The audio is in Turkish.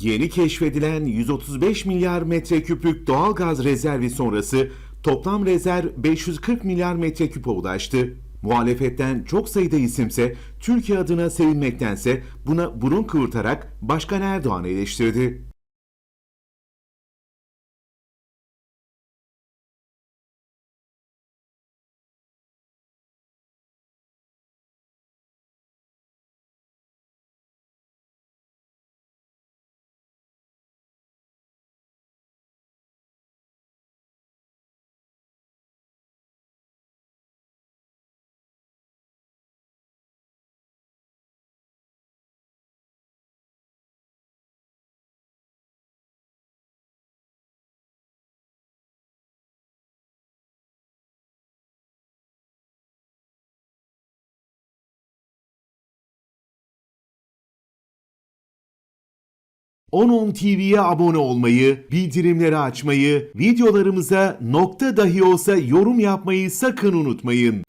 Yeni keşfedilen 135 milyar metreküplük doğal gaz rezervi sonrası toplam rezerv 540 milyar metreküpe ulaştı. Muhalefetten çok sayıda isimse Türkiye adına sevinmektense buna burun kıvırtarak Başkan Erdoğan'ı eleştirdi. Onun TV'ye abone olmayı, bildirimleri açmayı, videolarımıza nokta dahi olsa yorum yapmayı sakın unutmayın.